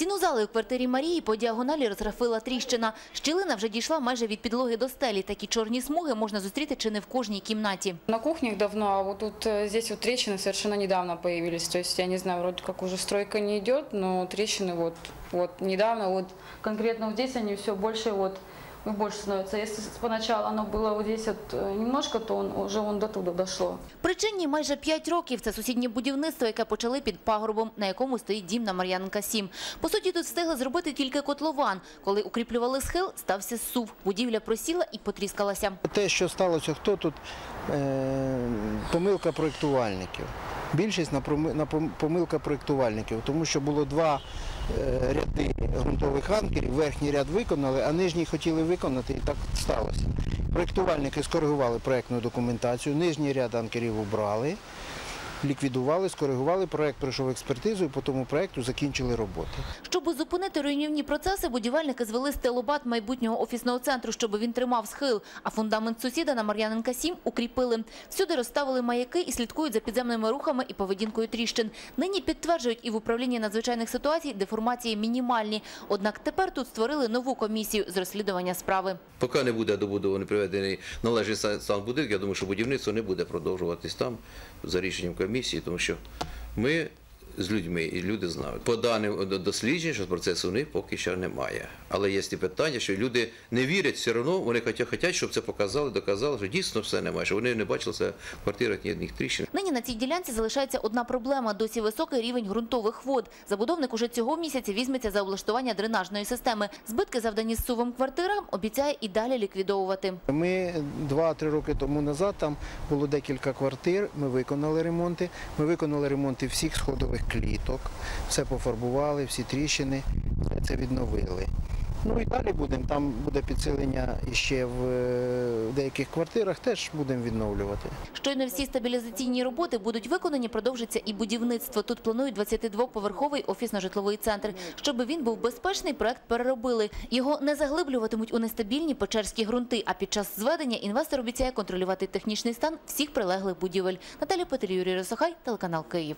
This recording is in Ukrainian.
Стіну зали у квартирі Марії по діагоналі розрафила тріщина. Щілина вже дійшла майже від підлоги до стелі. Такі чорні смуги можна зустріти чи не в кожній кімнаті. На кухне их давно, а вот тут э, здесь вот трещины совершенно недавно появились. То есть, я не знаю, вроде как уже стройка не идет, но трещины вот, вот недавно, вот конкретно вот здесь они все больше вот и больше становятся. Если поначалу оно было вот здесь вот э, немножко, то он, уже он до туда дошло. Причинні майже 5 років. Це сусіднє будівництво, яке почали під пагорбом, на якому стоїть дім на Мар'яненка 7. По суті, тут встигли зробити тільки котлован. Коли укріплювали схил, стався сув. Будівля просіла і потріскалася. Те, що сталося, хто тут е, помилка проєктувальників. Більшість на, помилка проєктувальників, тому що було два е, ряди ґрунтових анкерів, верхній ряд виконали, а нижній хотіли виконати, і так сталося. Проєктувальники скоригували проєктну документацію, нижній ряд анкерів убрали, ліквідували, скоригували, проєкт пройшов експертизу і по тому проєкту закінчили роботи. Щоб зупинити руйнівні процеси, будівельники звели стелобат майбутнього офісного центру, щоб він тримав схил. А фундамент сусіда на Мар'яненка 7 укріпили. Всюди розставили маяки і слідкують за підземними рухами і поведінкою тріщин. Нині підтверджують і в управлінні надзвичайних ситуацій деформації мінімальні. Однак тепер тут створили нову комісію з розслідування справи. Поки не буде добудований приведений належний ста- стан будинку, я думаю, що будівництво не буде продовжуватись там за рішенням комісії, тому що ми з людьми і люди знають. По даним до- досліджень, що процесу у них поки що немає. Але є ті питання, що люди не вірять все одно, вони хочуть, хочуть, щоб це показали, доказали, що дійсно все немає, що вони не бачили це в квартирах ні одних тріщин. Нині на цій ділянці залишається одна проблема – досі високий рівень ґрунтових вод. Забудовник уже цього місяця візьметься за облаштування дренажної системи. Збитки, завдані сувом квартирам, обіцяє і далі ліквідовувати. Ми два-три роки тому назад там було декілька квартир. Ми виконали ремонти. Ми виконали ремонти всіх сходових кліток, все пофарбували, всі тріщини, все це відновили. Ну і далі будемо. Там буде підсилення іще в е, деяких квартирах, теж будемо відновлювати. Щойно всі стабілізаційні роботи будуть виконані, продовжиться і будівництво. Тут планують 22-поверховий офісно-житловий центр. Щоб він був безпечний, проект переробили. Його не заглиблюватимуть у нестабільні печерські ґрунти, а під час зведення інвестор обіцяє контролювати технічний стан всіх прилеглих будівель. Наталя Петель, Юрій Росохай, телеканал Київ.